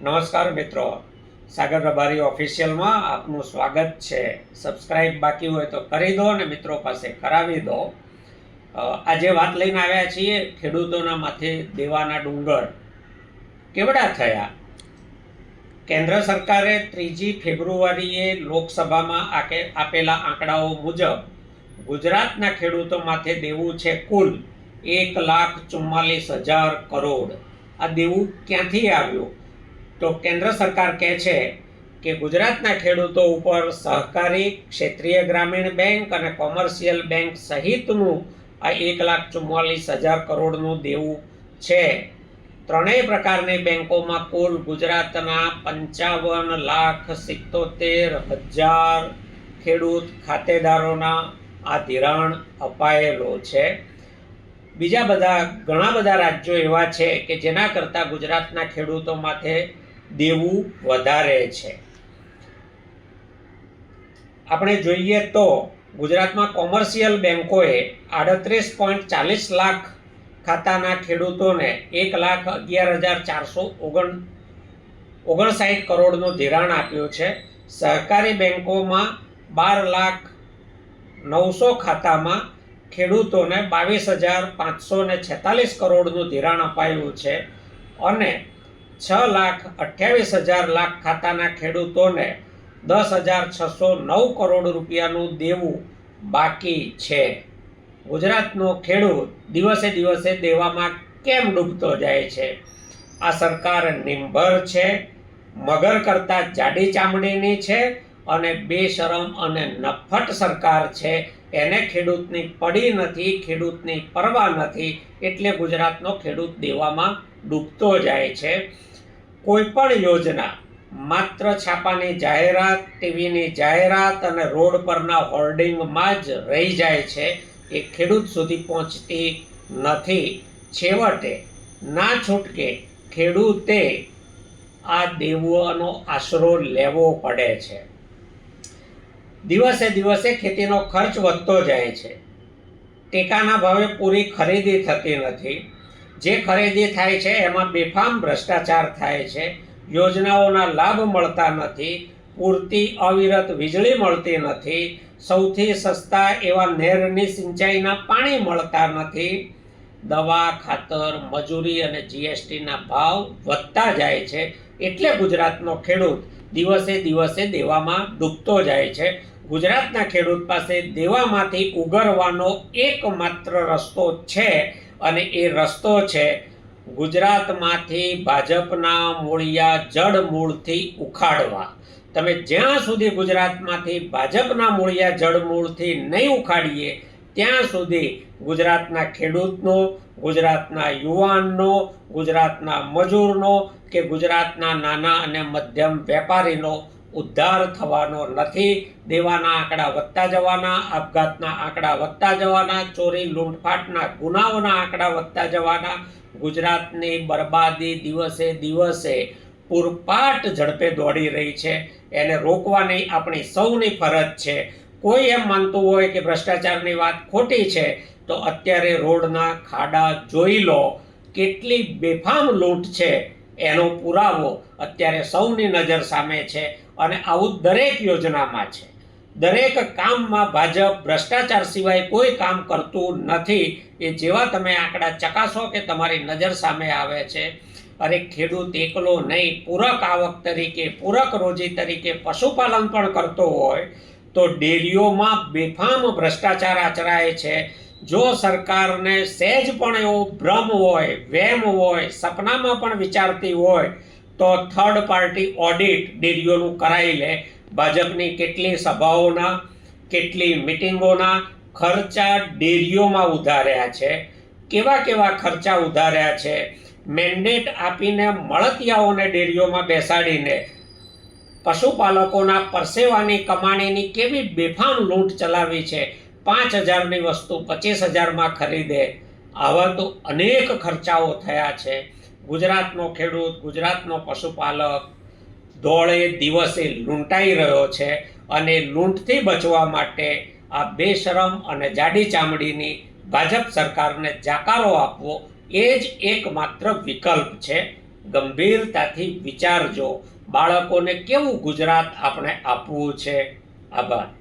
નમસ્કાર મિત્રો. સાગર રબારી ઓફિશિયલમાં આપનું સ્વાગત છે. સબસ્ક્રાઇબ બાકી હોય તો કરી દો અને મિત્રો પાસે કરાવી દો. આજે વાત લઈને આવ્યા છીએ ખેડૂતોના માથે દેવાના ડુંગર. કેવડા થયા? કેન્દ્ર સરકારે ત્રીજી ફેબ્રુઆરીએ લોકસભામાં આકે, આપેલા આંકડાઓ મુજબ ગુજરાતના ખેડૂતો માથે દેવું છે કુલ એક લાખ ચુમ્માલીસ હજાર કરોડ. આ દેવું ક્યાંથી આવ્યું? તો કેન્દ્ર સરકાર કહે છે કે ગુજરાતના ખેડૂતો ઉપર સહકારી ક્ષેત્રીય ગ્રામીણ બેંક અને કોમર્શિયલ બેંક સહિતનું આ એક લાખ ચુમ્માલીસ હજાર કરોડનું દેવું છે. ત્રણેય પ્રકારની બેંકોમાં કુલ ગુજરાતના પંચાવન લાખ સિત્તોતેર હજાર ખેડૂત ખાતેદારોના આ ધિરાણ અપાયેલો છે. બીજા બધા ઘણા બધા રાજ્યો એવા છે કે જેના કરતાં ગુજરાતના ખેડૂતો માથે દેવું વધારે છે. આપણે જોઈએ તો ગુજરાતમાં કોમર્શિયલ બેન્કોએ આડત્રીસ પોઈન્ટ ચાલીસ લાખ ખાતાના ખેડૂતોને એક લાખ અગિયાર હજાર ચારસો ઓગણ, ઓગણસાઠ કરોડનું ધિરાણ આપ્યું છે. સહકારી બેન્કોમાં બાર લાખ નવસો ખાતામાં ખેડૂતોને બાવીસ હજાર પાંચસો ને છેતાલીસ કરોડનું ધિરાણ અપાયું છે. અને છ લાખ અઠ્યાવીસ હજાર લાખ ખાતાના ખેડૂતોને દસ હજાર છસો નવ કરોડ રૂપિયાનું દેવું બાકી છે. ગુજરાતનો ખેડૂત દિવસે દિવસે દેવામાં કેમ ડૂબતો જાય છે? આ સરકાર નિંભર છે, મગર કરતાં જાડી ચામડીની છે અને બેશરમ અને નફટ સરકાર છે. એને ખેડૂતની પડી નથી, ખેડૂતની પરવા નથી એટલે ગુજરાતનો ખેડૂત દેવામાં ડૂબતો જાય છે. કોઈ પણ યોજના, માત્ર છાપાની જાહેરાત, ટીવીની જાહેરાત અને રોડ પરના હોર્ડિંગમાં જ રહી જાય છે, એ ખેડૂત સુધી પહોંચતી નથી. છેવટે, ના છૂટકે ખેડૂતે આ દેવોનો આશરો લેવો પડે છે. દિવસે દિવસે ખેતીનો ખર્ચ વધતો જાય છે. ટેકાના ભાવે પૂરી ખરીદી થતી નથી. જે ખરીદી થાય છે, એમાં બેફામ ભ્રષ્ટાચાર થાય છે. યોજનાઓના લાભ મળતા નથી, પૂરતી અવિરત વીજળી મળતી નથી, સૌથી સસ્તા એવા નહેરની સિંચાઈના પાણી મળતા નથી. દવા, ખાતર, મજૂરી અને જીએસટીના ભાવ વધતા જાય છે એટલે ગુજરાતનો ખેડૂત દિવસે દિવસે દેવામાં ડૂબતો જાય છે. ગુજરાતના ખેડૂત પાસે દેવામાંથી ઉગરવાનો એકમાત્ર રસ્તો છે અને એ રસ્તો છે ગુજરાતમાંથી ભાજપના મૂળિયા જડ મૂળથી ઉખાડવા. તમે જ્યાં સુધી ગુજરાતમાંથી ભાજપના મૂળિયા જડ મૂળથી નહીં ઉખાડીએ, ત્યાં સુધી ગુજરાતના ખેડૂતનો, ગુજરાતના યુવાનનો, ગુજરાતના મજૂરનો કે ગુજરાતના નાના અને મધ્યમ વેપારીનો ઉદ્ધાર થવાનો નથી. દેવાના આંકડા વધતા જવાના, આપઘાતના આંકડા વધતા જવાના, ચોરી લૂંટફાટના ગુનાઓના આંકડા વધતા જવાના. ગુજરાતની બરબાદી દિવસે દિવસે પૂરપાટ ઝડપે દોડી રહી છે. એને રોકવાની આપણી સૌની ફરજ છે. કોઈ એમ માનતું હોય કે ભ્રષ્ટાચારની વાત ખોટી છે, તો અત્યારે રોડના ખાડા જોઈ લો. કેટલી બેફામ લૂંટ છે. એનો પુરાવો અત્યારે સૌની નજર સામે છે અને આવું દરેક યોજનામાં છે. દરેક કામમાં ભાજપ ભ્રષ્ટાચાર સિવાય કોઈ કામ કરતું નથી. એ જેવા તમે આંકડા ચકાસો કે તમારી નજર સામે આવે છે. અરે ખેડૂત એકલો નહીં, પૂરક આવક તરીકે, પૂરક રોજી તરીકે પશુપાલન પણ કરતો હોય તો ડેરીઓમાં બેફામ ભ્રષ્ટાચાર આચરાય છે. જો સરકારને સહેજ પણ એવો ભ્રમ હોય, વેમ હોય, સપનામાં પણ વિચારતી હોય, તો થર્ડ પાર્ટી ઓડિટ ડેરીઓનું કરાવી લે. ભાજપની કેટલી સભાઓના, કેટલી મિટિંગોના ખર્ચા ડેરીઓમાં ઉધાર્યા છે. કેવા કેવા ખર્ચા ઉધાર્યા છે. મેન્ડેટ આપીને મળતિયાઓને ડેરીઓમાં બેસાડીને પશુપાલકોના પરસેવાની કમાણીની કેવી બેફામ લૂંટ ચલાવી છે. પાંચ હજારની વસ્તુ પચીસ હજારમાં ખરીદે, આવા તો અનેક ખર્ચાઓ થયા છે. ગુજરાતનો ખેડૂત, ગુજરાતનો પશુપાલક દોડે, દિવસે લૂંટાઈ રહ્યો છે અને લૂંટથી બચવા માટે આ બેશરમ અને જાડી ચામડીની ભાજપ સરકારને જાકારો આપવો એ જ એકમાત્ર વિકલ્પ છે. ગંભીરતાથી વિચારજો, બાળકોને કેવું ગુજરાત આપણે આપવું છે? આભાર.